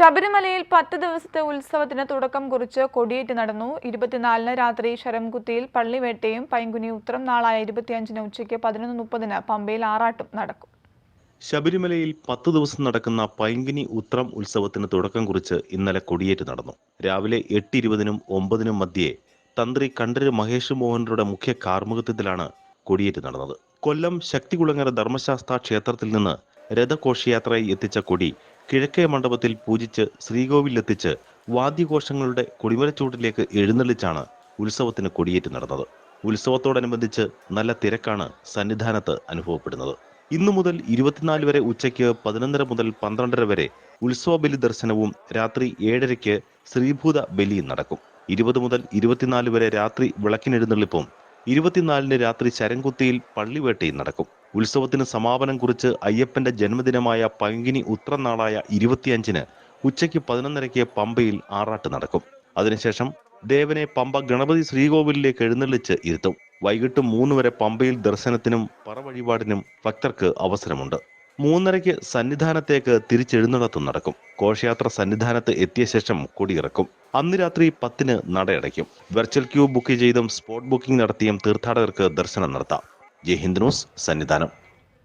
ശബരിമലയിൽ പത്ത് ദിവസത്തെ ഉത്സവത്തിന് തുടക്കം കുറിച്ച് കൊടിയേറ്റ് നടന്നു. ഇരുപത്തിനാലിന് രാത്രി ശരംകുത്തിയിൽ പള്ളിവേട്ടയും പൈങ്കുനി ഉത്രം നാളായ ഇരുപത്തിയഞ്ചിന് ഉച്ചയ്ക്ക് പതിനൊന്ന് മുപ്പതിന് പമ്പയിൽ ആറാട്ടും നടക്കും. ശബരിമലയിൽ പത്ത് ദിവസം നടക്കുന്ന പൈങ്കിനി ഉത്രം ഉത്സവത്തിന് തുടക്കം കുറിച്ച് ഇന്നലെ കൊടിയേറ്റ് നടന്നു. രാവിലെ എട്ട് ഇരുപതിനും ഒമ്പതിനും മധ്യേ തന്ത്രി കണ്ഠര് മഹേഷ് മോഹനരുടെ മുഖ്യ കാർമ്മികത്വത്തിലാണ് കൊടിയേറ്റ് നടന്നത്. കൊല്ലം ശക്തികുളങ്ങര ധർമ്മശാസ്ത്ര ക്ഷേത്രത്തിൽ നിന്ന് രഥഘോഷയാത്രയായി എത്തിച്ച കൊടി കിഴക്കേ മണ്ഡപത്തിൽ പൂജിച്ച് ശ്രീകോവിലെത്തിച്ച് വാദ്യഘോഷങ്ങളുടെ കൊടിമരച്ചൂട്ടിലേക്ക് എഴുന്നള്ളിച്ചാണ് ഉത്സവത്തിന് കൊടിയേറ്റ് നടന്നത്. ഉത്സവത്തോടനുബന്ധിച്ച് നല്ല തിരക്കാണ് സന്നിധാനത്ത് അനുഭവപ്പെടുന്നത്. ഇന്നു മുതൽ ഇരുപത്തിനാല് വരെ ഉച്ചയ്ക്ക് പതിനൊന്നര മുതൽ പന്ത്രണ്ടര വരെ ഉത്സവ ബലി ദർശനവും രാത്രി ഏഴരയ്ക്ക് ശ്രീഭൂത ബലിയും നടക്കും. ഇരുപത് മുതൽ ഇരുപത്തിനാല് വരെ രാത്രി വിളക്കിനെഴുന്നള്ളിപ്പും ഇരുപത്തിനാലിന് രാത്രി ശരംകുത്തിയിൽ പള്ളിവേട്ടയും നടക്കും. ഉത്സവത്തിന് സമാപനം കുറിച്ച് അയ്യപ്പന്റെ ജന്മദിനമായ പങ്കിനി ഉത്രനാളായ ഇരുപത്തിയഞ്ചിന് ഉച്ചയ്ക്ക് പതിനൊന്നരയ്ക്ക് പമ്പയിൽ ആറാട്ട് നടക്കും. അതിനുശേഷം ദേവനെ പമ്പ ഗണപതി ശ്രീകോവിലിലേക്ക് എഴുന്നള്ളിച്ച് ഇരുത്തും. വൈകിട്ട് മൂന്ന് വരെ പമ്പയിൽ ദർശനത്തിനും പറവഴിപാടിനും ഭക്തർക്ക് അവസരമുണ്ട്. മൂന്നരയ്ക്ക് സന്നിധാനത്തേക്ക് തിരിച്ചെഴുന്നള്ളത്തും നടക്കും. ഘോഷയാത്ര സന്നിധാനത്ത് എത്തിയ ശേഷം കൊടിയിറക്കും. അന്ന് രാത്രി പത്തിന് നടയടയ്ക്കും. വെർച്വൽ ക്യൂ ബുക്ക് ചെയ്തും സ്പോട്ട് ബുക്കിംഗ് നടത്തിയും തീർത്ഥാടകർക്ക് ദർശനം നടത്താം. ജയ് ഹിന്ദ് ന്യൂസ് സന്നിധാനം